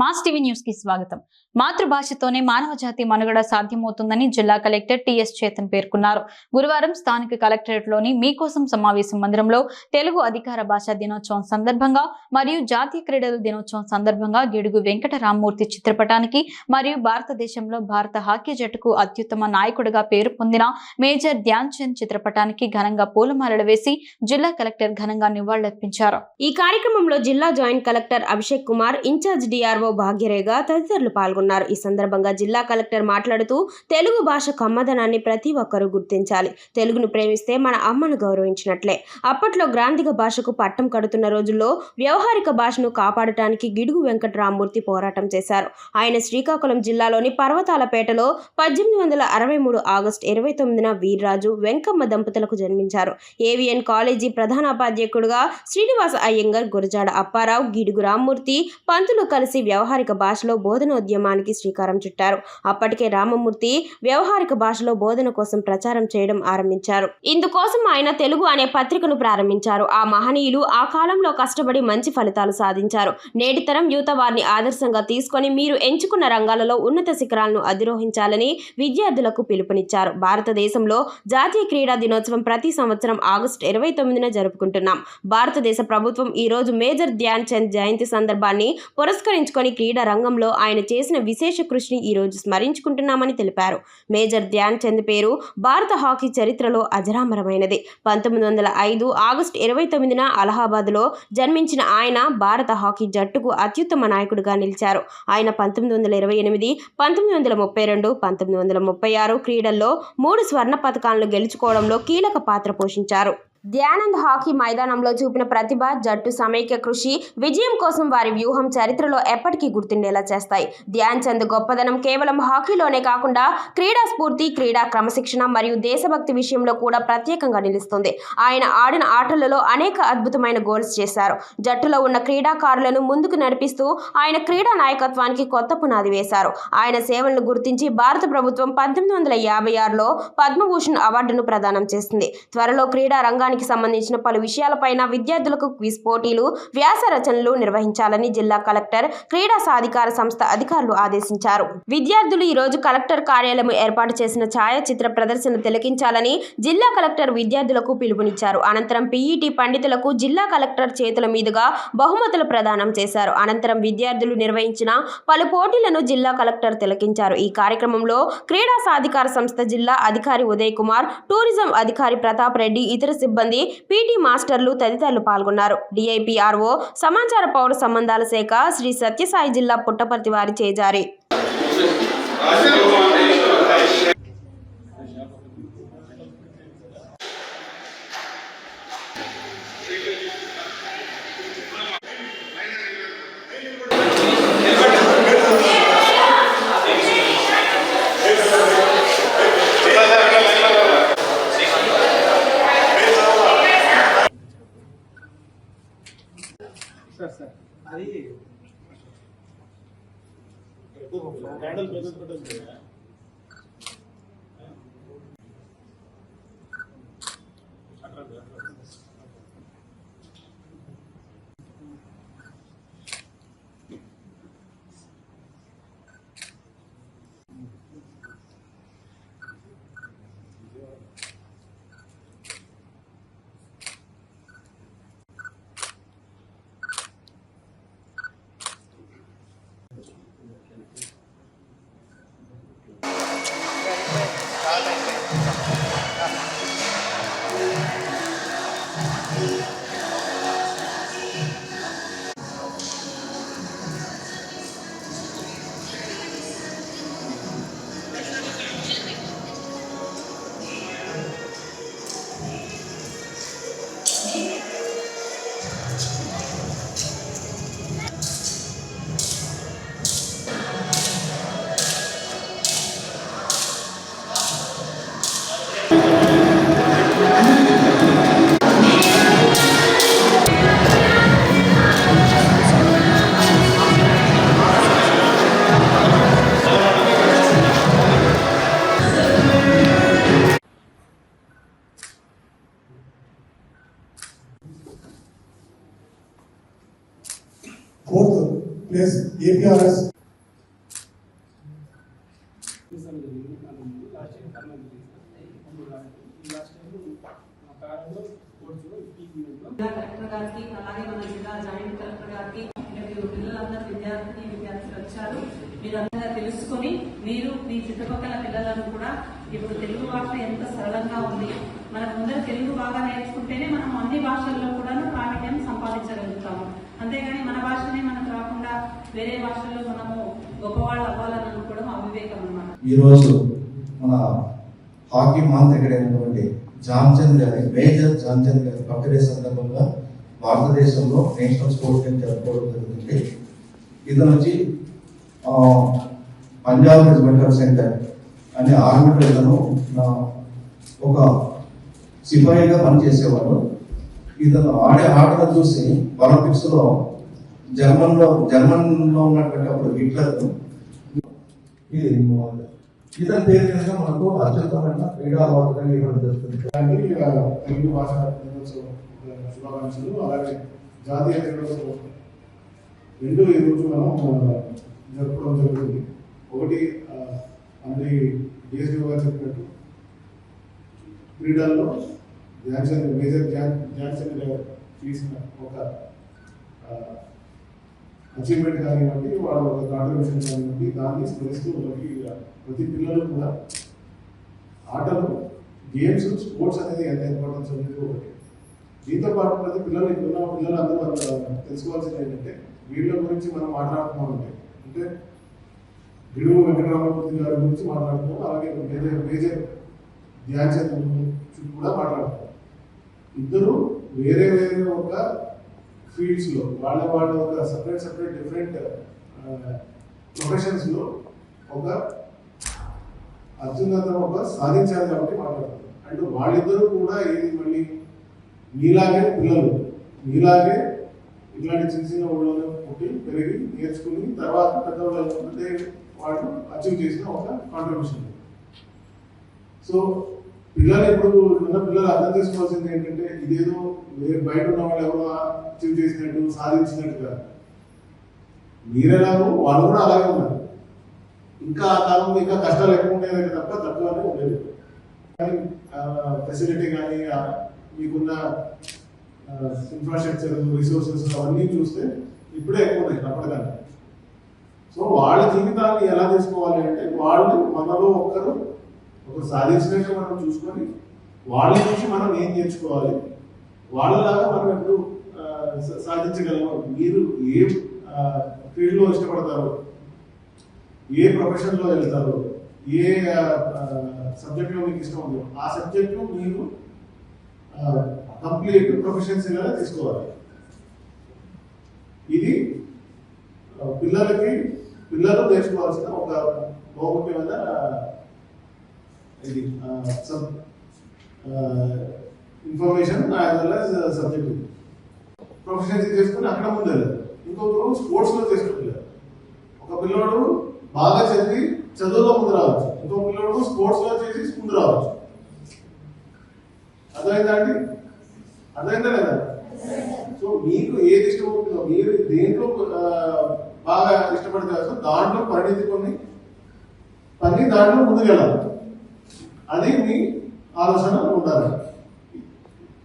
Mass TV న్యూస్కి స్వాగతం. మాతృభాషతోనే మానవ జాతి మనుగడ సాధ్యమవుతుందని జిల్లా కలెక్టర్ టిఎస్ చేతన్ పేర్కొన్నారు. గురువారం స్థానిక కలెక్టరేట్లోని మీకోసం సమావేశం మందిరంలో తెలుగు అధికార భాషా దినోత్సవం సందర్భంగా మరియు జాతీయ క్రీడల దినోత్సవం సందర్భంగా గిడుగు వెంకట రామ్మూర్తి చిత్రపటానికి మరియు భారతదేశంలో భారత హాకీ జట్టుకు అత్యుత్తమ నాయకుడిగా పేరు పొందిన మేజర్ ధ్యాన్ చంద్ చిత్రపటానికి ఘనంగా పూలమాలలు వేసి జిల్లా కలెక్టర్ ఘనంగా నివాళులర్పించారు. ఈ కార్యక్రమంలో జిల్లా joint collector Abhishek Kumar incharge DRO Bhagyarekha తదితరులు పాల్గొన్నారు. ఈ సందర్భంగా జిల్లా కలెక్టర్ మాట్లాడుతూ తెలుగు భాష కమ్మదనాన్ని ప్రతి ఒక్కరూ గుర్తించాలి. తెలుగును ప్రేమిస్తే మన అమ్మను గౌరవించినట్లే. అప్పట్లో గ్రాంధిక భాషకు పట్టం కడుతున్న రోజుల్లో వ్యవహారిక భాషను కాపాడటానికి గిడుగు వెంకటరామూర్తి పోరాటం చేశారు. ఆయన శ్రీకాకుళం జిల్లాలోని పర్వతాలపేటలో పద్దెనిమిది వందల అరవై మూడు ఆగస్టు ఇరవై తొమ్మిదిన వీర్రాజు వెంకమ్మ దంపతులకు జన్మించారు. ఏవిఎన్ కాలేజీ ప్రధానోపాధ్యకుడుగా శ్రీనివాస అయ్యంగర్ గురజాడ అప్పారావు గిడుగు రామ్మూర్తి పంతులు కలిసి వ్యవహారిక భాషలో బోధనోద్యమానికి శ్రీకారం చుట్టారు. అప్పటికే రామమూర్తి వ్యవహారిక భాషలో బోధన కోసం ప్రచారం చేయడం ఆరంభించారు. ఇందుకోసం ఆయన తెలుగు అనే పత్రికను ప్రారంభించారు. ఆ మహనీయులు ఆ కాలంలో కష్టపడి మంచి ఫలితాలు సాధించారు. నేటి తరం యువత వారిని ఆదర్శంగా తీసుకొని మీరు ఎంచుకున్న రంగాలలో ఉన్నత శిఖరాలను అధిరోహించాలని విద్యార్థులకు పిలుపునిచ్చారు. భారతదేశంలో జాతీయ క్రీడా దినోత్సవం ప్రతి సంవత్సరం ఆగస్టు ఇరవై తొమ్మిదిన జరుపుకుంటున్నాం. భారతదేశ ప్రభుత్వం ఈ రోజు మేజర్ ధ్యాన్ చంద్ జయంతి సందర్భాన్ని పురస్కరించుకుని క్రీడా రంగంలో ఆయన చేసిన విశేష కృషిని ఈ రోజు స్మరించుకుంటున్నామని తెలిపారు. మేజర్ ధ్యాన్ చంద్ పేరు భారత హాకీ చరిత్రలో అజరామరమైనది. పంతొమ్మిది వందల ఐదు ఆగస్టు ఇరవై తొమ్మిదిన అలహాబాద్లో జన్మించిన ఆయన భారత హాకీ జట్టుకు అత్యుత్తమ నాయకుడిగా నిలిచారు. ఆయన పంతొమ్మిది వందల ఇరవై ఎనిమిది పంతొమ్మిది వందల ముప్పై రెండు పంతొమ్మిది వందల ముప్పై ఆరు క్రీడల్లో మూడు స్వర్ణ పథకాలను గెలుచుకోవడంలో కీలక పాత్ర పోషించారు. ధ్యానంద్ హాకీ మైదానంలో చూపిన ప్రతిభ జట్టు సమైక్య కృషి విజయం కోసం వారి వ్యూహం చరిత్రలో ఎప్పటికీ గుర్తుండేలా చేస్తాయి. ధ్యాన్ చంద్ గొప్పదనం కేవలం హాకీలోనే కాకుండా క్రీడా స్ఫూర్తి క్రీడా క్రమశిక్షణ మరియు దేశభక్తి విషయంలో కూడా ప్రత్యేకంగా నిలుస్తుంది. ఆయన ఆడిన ఆటలలో అనేక అద్భుతమైన గోల్స్ చేశారు. జట్టులో ఉన్న క్రీడాకారులను ముందుకు నడిపిస్తూ ఆయన క్రీడా నాయకత్వానికి కొత్త పునాది వేశారు. ఆయన సేవలను గుర్తించి భారత ప్రభుత్వం పంతొమ్మిది వందల యాభై ఆరులో పద్మభూషణ్ అవార్డును ప్రదానం చేసింది. త్వరలో క్రీడా రంగానికి సంబంధించిన పలు విషయాలపైన విద్యార్థులకు క్విజ్ పోటీలు వ్యాస రచనలు నిర్వహించాలని జిల్లా కలెక్టర్ క్రీడా సాధికార సంస్థ అధికారులు ఆదేశించారు. విద్యార్థులు ఈ రోజు కలెక్టర్ కార్యాలయం ఏర్పాటు చేసిన ఛాయాచిత్ర ప్రదర్శన తిలకించాలని జిల్లా కలెక్టర్ విద్యార్థులకు పిలుపునిచ్చారు. అనంతరం పీఈటీ పండితులకు జిల్లా కలెక్టర్ చేతుల మీదుగా బహుమతులు ప్రదానం చేశారు. అనంతరం విద్యార్థులు నిర్వహించిన పలు పోటీలను జిల్లా కలెక్టర్ తిలకించారు. ఈ కార్యక్రమంలో క్రీడా సాధికార సంస్థ జిల్లా అధికారి ఉదయ్ కుమార్ టూరిజం అధికారి ప్రతాప్ రెడ్డి ఇతర సిబ్బంది పీటీ మాస్టర్లు తదితరులు పాల్గొన్నారు. డిఐపిఆర్ఓ సమాచార పౌర సంబంధాల శాఖ శ్రీ సత్యసాయి జిల్లా పుట్టపర్తి వారి చేజారి. హ్యాండల్ పెద్ద పెట్టండి ప్లస్ ఏపీఆర్ఎస్ జిల్లా కలెక్టర్ గారికి అలాగే మన జిల్లా జాయింట్ కలెక్టర్ గారికి మీరు పిల్లలందరూ విద్యార్థిని మీరు అందరూ తెలుసుకొని మీరు మీ చుట్టుపక్కల పిల్లలను కూడా ఇప్పుడు తెలుగు భాష ఎంత సరళంగా ఉంది. మనం ముందర తెలుగు బాగా నేర్చుకుంటేనే మనం అన్ని భాషల్లో కూడా ప్రావీణ్యం సంపాదించగలుగుతాము. అంతేగాని మన భాషనే మనకు రాకుండా వేరే భాషల్లో మనము గొప్పవాళ్ళు అవ్వాలని అనుకోవడం అవివేకం అన్నమాట. ఈరోజు మన హాకీ మాంత్రికుడైనటువంటి జామ్చంద్ గారి మేజర్ జాన్చంద్ గారి బర్త్డే సందర్భంగా భారతదేశంలో నేషనల్ స్పోర్ట్స్ డే జరుపుకోవడం జరుగుతుంది. ఇతను వచ్చి పంజాబ్ పంజాబ్ రెజిమెంటల్ సెంటర్ అనే ఆర్మీ ఇతను ఒక సిపాయిగా పనిచేసేవాడు. ఇతను ఆడే ఆటలు చూసి ఒలింపిక్స్లో జర్మన్లో జర్మన్లో ఉన్నటువంటి అప్పుడు హిట్లర్ ఇది ఇతని పేరు మీద మనకు అత్యుత్తమైన క్రీడా అవార్డుగా ఇవ్వడం జరుగుతుంది తెలుగు భాష శుభాకాంక్షలు అలాగే జాతీయ క్రీడోత్సవం రెండు ఈరోజు మనం జరపడం జరుపుకోవడం జరుగుతుంది. ఒకటి ఆ, మనకి డిఎస్పీ గారు చెప్పినట్టు క్రీడల్లో ధ్యాన్చంద్ మేజర్ ధ్యాన్ ధ్యాన్ గారు చేసిన ఒక అచీవ్మెంట్ కానివ్వండి వాళ్ళ ఒక కాంట్రిబ్యూషన్ కానివ్వండి దాన్ని స్మరిస్తూ మనకి ప్రతి పిల్లలు కూడా ఆటలు గేమ్స్ స్పోర్ట్స్ అనేది ఎంత ఇంపార్టెన్స్ అనేది ఒకటి. దీంతో పాటు ప్రతి పిల్లలు ఇప్పుడున్న పిల్లలు అందరూ తెలుసుకోవాల్సింది ఏంటంటే వీళ్ళ గురించి మనం మాట్లాడుతున్నాం అంటే అంటే గిడుగు వెంకటరామూర్తి గారి గురించి మాట్లాడుతున్నాం అలాగే మేజర్ మేజర్ ధ్యాన్చంద్ గురించి కూడా మాట్లాడుతున్నాం ఇద్దరు వేరే వేరే ఒక ఫీల్డ్స్లో వాళ్ళ వాళ్ళ ఒక సపరేట్ సపరేట్ డిఫరెంట్ ప్రొఫెషన్స్లో ఒక అత్యున్నతం ఒక సాధించారు కాబట్టి మాట్లాడుతున్నారు అండ్ వాళ్ళిద్దరూ కూడా ఏది మళ్ళీ మీలాగే పిల్లలు మీలాగే ఇట్లాంటి చిన్న చిన్న ఊళ్ళలో పుట్టి పెరిగి నేర్చుకుని తర్వాత పెద్దవాళ్ళు వాళ్ళు అచీవ్ చేసిన ఒక కాంట్రిబ్యూషన్ సో పిల్లలు ఇప్పుడు ఉన్న పిల్లలు అర్థం చేసుకోవాల్సింది ఏంటంటే ఇదేదో బయట ఉన్న వాళ్ళు ఎవరో అచీవ్ చేసినట్టు సాధించినట్టు కాదు. మీరెలాగో వాళ్ళు కూడా అలాగే ఉన్నారు. ఇంకా ఆ కాలంలో ఇంకా కష్టాలు ఎక్కువ ఉండేది తప్ప తక్కువనే ఉండేది. కానీ ఫెసిలిటీ కానీ మీకున్న ఇన్ఫ్రాస్ట్రక్చర్ రిసోర్సెస్ అవన్నీ చూస్తే ఇప్పుడే ఎక్కువ ఉన్నాయి అప్పటికన్నా సో వాళ్ళ జీవితాన్ని ఎలా తీసుకోవాలి అంటే వాళ్ళు మనలో ఒక్కరు ఒక సాధించినట్టు మనం చూసుకొని వాళ్ళ నుంచి మనం ఏం నేర్చుకోవాలి? వాళ్ళలాగా మనం ఎప్పుడు సాధించగలము? మీరు ఏ ఫీల్డ్లో ఇష్టపడతారు? ఏ ప్రొఫెషన్లో వెళ్తారు? ఏ సబ్జెక్ట్లో మీకు ఇష్టం ఉందో? ఆ సబ్జెక్ట్లో మీరు కంప్లీట్ ప్రొఫెషన్సీగా తీసుకోవాలి. ఇది పిల్లలకి పిల్లలు నేర్చుకోవాల్సిన ఒక బహుముఖ్యమైన ఇది information as well subject professions చేసుకుని అక్కడ ముందు ఇంకొకరు స్పోర్ట్స్లో చేసుకుంటారు ఒక పిల్లోడు బాగా చదివి చదువులో ముందు రావచ్చు. ఇంకో పిల్లోడు స్పోర్ట్స్లో చేసి ముందు రావచ్చు. అర్థమైందా అండి? అర్థమైందా కదా సో మీకు ఏది ఇష్టమవుతుందో మీరు దేంట్లో బాగా ఇష్టపడితే దాంట్లో పరిణితి కొన్ని పని దాంట్లో ముందుకెళ్ళాలి. అది మీ ఆలోచన ఉండాలి.